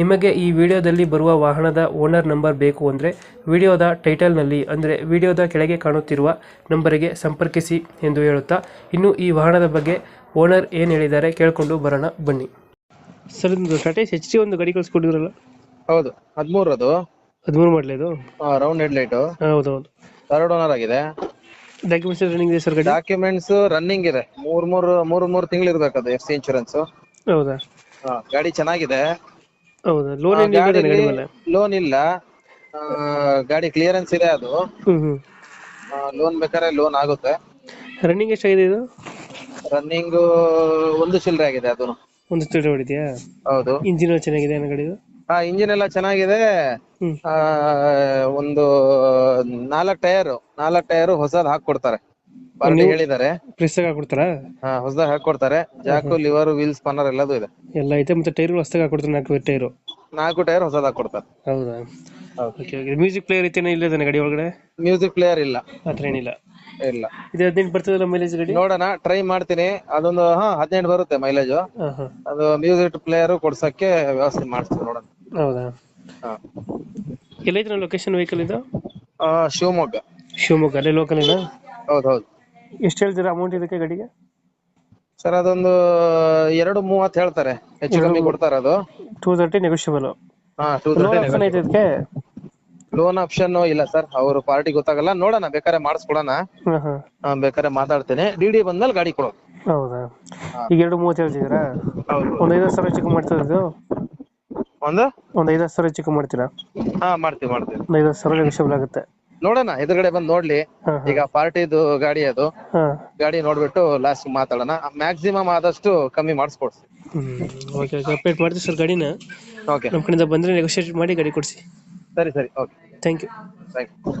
ನಿಮಗೆ ಈ ವಿಡಿಯೋದಲ್ಲಿ ಬರುವ ವಾಹನದ ಓನರ್ ನಂಬರ್ ಬೇಕು ಅಂದರೆ ವಿಡಿಯೋದ ಟೈಟಲ್ನಲ್ಲಿ ಅಂದರೆ ವಿಡಿಯೋದ ಕೆಳಗೆ ಕಾಣುತ್ತಿರುವ ನಂಬರಿಗೆ ಸಂಪರ್ಕಿಸಿ ಎಂದು ಹೇಳುತ್ತಾ ಇನ್ನು ಈ ವಾಹನದ ಬಗ್ಗೆ ಓನರ್ ಏನು ಹೇಳಿದ್ದಾರೆ ಕೇಳಿಕೊಂಡು ಬರೋಣ ಬನ್ನಿ. ಸರ್ ಒಂದು ಟಾಟಾ ಎಚ್ ಡಿ ಒಂದು ಗಾಡಿ ಕಳಿಸ್ಕೊಟ್ಟಿದ್ರಲ್ಲ? ಹೌದು ಹದಿಮೂರು ಅದು? ಹದಿಮೂರು ಮಾಡಲೇದು ರೌಂಡ್ ಹೆಡ್ ಲೈಟ್ ಹೌದು ಥರ್ಡ್ ಓನರ್ ಆಗಿದೆ. ಡಾಕ್ಯುಮೆಂಟ್ಸ್ ರನ್ನಿಂಗ್ ಇದೆ ಸರ್ ಗಾಡಿ? ಡಾಕ್ಯುಮೆಂಟ್ಸ್ ರನ್ನಿಂಗ್ ಇದೆ. ಮೂರು ಮೂರು ಮೂರು ಮೂರು ತಿಂಗಳು ಇರ್ಬೇಕು ಅದು ಎಫ್ ಸಿ ಇನ್ಶೂರೆನ್ಸ್ ಹೌದಾ? ಗಾಡಿ ಚೆನ್ನಾಗಿದೆ. ಹೌದಾ? ಲೋನ್ ಏನಿದೆ ಗಾಡಿ ಮೇಲೆ? ಲೋನ್ ಇಲ್ಲ. ಆ, ಗಾಡಿ ಕ್ಲಿಯರೆನ್ಸ್ ಇದೆ ಅದು. ಹ್ಞೂ ಹ್ಞೂ ಲೋನ್ ಬೇಕಾದ್ರೆ ಲೋನ್ ಆಗುತ್ತೆ. ರನ್ನಿಂಗ್ ಎಷ್ಟಾಗಿದೆ ಇದು? ರನ್ನಿಂಗ್ ಒಂದು ಚಿಲ್ಲರೆ ಆಗಿದೆ ಅದು ಒಂದು ಸ್ಟೇಟ್ ಹೊಡಿದ್ಯಾ ಹೌದು. ಇಂಜಿನ್ ಚೆನ್ನಾಗಿದೆ ಏನು ಗಾಡಿದು ಆ ಇಂಜಿನ್ ಎಲ್ಲ ಚೆನ್ನಾಗಿದೆ. ಹ್ಞೂ ಆ, ಒಂದು ನಾಲ್ಕು ಟೈರ್ ನಾಲ್ಕು ಟೈರ್ ಹೊಸದ್ ಹಾಕೊಡ್ತಾರೆ ಪಾರ್ಟಿ ಹೇಳಿದ್ದಾರೆ. ಪ್ರೆಸ್ ಹಾಕೊಡ್ತಾರಾ? ಹಾ ಹೊಸದಾಗಿ ಹಾಕೊಡ್ತಾರೆ. ಜಾಕು ಲಿವರ್ ವೀಲ್ ಸ್ಪನ್ನರ್ ಎಲ್ಲದೂ ಇದೆ. ಎಲ್ಲ ಐತೆ ಮತ್ತೆ ಟೈರ್ಗಳು ಹೊಸದಾಗ ಹಾಕೊಡ್ತಾರೆ ನಾಲ್ಕು ಟೈರ್ ನಾಲ್ಕು ಟೈರ್ ಹೊಸದಾಗ ಹಾಕೊಡ್ತಾರೆ. ಹೌದಾ? ಓಕೆ ಓಕೆ ಮ್ಯೂಸಿಕ್ ಪ್ಲೇಯರ್ ಐತೆ ಇಲ್ಲ ಇದೆ ಗಾಡಿ ಒಳಗಡೆ? ಮ್ಯೂಸಿಕ್ ಪ್ಲೇಯರ್ ಇಲ್ಲ. ಆ ಥರ ಏನಿಲ್ಲ. ಇಲ್ಲ. ಇದು ಹದಿನೆಂಟು ಬರ್ತದಲ್ಲ ಮೈಲೇಜ್ ಗಾಡಿ? ನೋಡೋಣ ಟ್ರೈ ಮಾಡ್ತೀನಿ. ಅದೊಂದು ಹಾ ಹದಿನೆಂಟು ಬರುತ್ತೆ ಮೈಲೇಜ್ ಹಾಂ ಹಾಂ. ಅದು ಮ್ಯೂಸಿಕ್ ಪ್ಲೇಯರ್ ಕೊಡ್ಸಕ್ಕೆ ವ್ಯವಸ್ಥೆ ಮಾಡಿಸ್ತೀವಿ ನೋಡೋಣ. ಹೌದಾ? ಹಾ. ಎಲ್ಲೈತೆ ಲೊಕೇಶನ್ ವೆಹಿಕಲ್ ಇದು? ಆ, ಶಿವಮೊಗ್ಗ. ಶಿವಮೊಗ್ಗ ಅಲ್ಲೇ ಲೋಕಲ್ ಹೌದು ಹೌದು. ಎಷ್ಟು ಹೇಳ್ತೀರಾ ಅಮೌಂಟ್ ಇದಕ್ಕೆ ಗಾಡಿಗೆ? ಸರ್ ಅದೊಂದು ಎರಡು ಮೂವತ್ತು ಹೇಳ್ತಾರೆ. ಹೆಚ್ಚು ಕಮ್ಮಿ ಕೊಡ್ತಾರೆ ಅದು. ಟೂ ತರ್ಟಿ ನೆಗೋಷಿಯಬಲ್ ಹಾ ಟೂ ಲೋನ್ ಆಪ್ಷನ್ ಐತೆ ಇದಕ್ಕೆ? ಲೋನ್ ಆಪ್ಷನ್ ಇಲ್ಲ ಸರ್. ಅವರು ಪಾರ್ಟಿ ಗೊತ್ತಾಗಲ್ಲ. ನೋಡೋಣ ಬೇಕಾದ್ರೆ ಮಾಡಿಸ್ಕೊಡೋಣ. ಹಾಂ ಹಾಂ ಆ, ಬೇಕಾದ್ರೆ ಮಾತಾಡ್ತೇನೆ. ಡಿ ಡಿ ಬಂದ್ಮೇಲೆ ಗಾಡಿ ಕೊಡೋದು ಹೌದಾ? ಈಗ ಎರಡು ಮೂವತ್ತು ಹೇಳ್ತಿದ್ದೀರಾ? ಹೌದು. ಒಂದು ಐದು ಸಾವಿರ ಚಿಕ್ಕ ಮಾಡ್ತೀರಾ ಇದು? ಒಂದು? ಒಂದು ಐದು ಸಾವಿರ ಚಿಕ್ಕ ಮಾಡ್ತೀರಾ? ಹಾ ಮಾಡ್ತೀವಿ ಮಾಡ್ತೀವಿ. ಒಂದು ಐದು ಸಾವಿರ ನೆಗೋಷಿಯಬಲ್ ಆಗುತ್ತೆ. ನೋಡೋಣ ಎದುರುಗಡೆ ಬಂದು ನೋಡ್ಲಿ. ಹಾಂ ಈಗ ಪಾರ್ಟಿದು ಗಾಡಿ ಅದು. ಹಾಂ. ಗಾಡಿ ನೋಡ್ಬಿಟ್ಟು ಲಾಸ್ಟ್ ಮಾತಾಡೋಣ. ಮ್ಯಾಕ್ಸಿಮಮ್ ಆದಷ್ಟು ಕಮ್ಮಿ ಮಾಡಿಸ್ಕೊಡ್ಸಿ. ಓಕೆ ಅಪ್ಡೇಟ್ ಮಾಡ್ತೀವಿ ಸರ್ ಗಾಡಿನ. ಓಕೆ ನಮ್ಮ ಕಡೆಯಿಂದ ಬಂದರೆ ನೆಗೋಷಿಯೇಟ್ ಮಾಡಿ ಗಾಡಿ ಕೊಡಿಸಿ. ಸರಿ ಸರಿ. Okay thank you thank you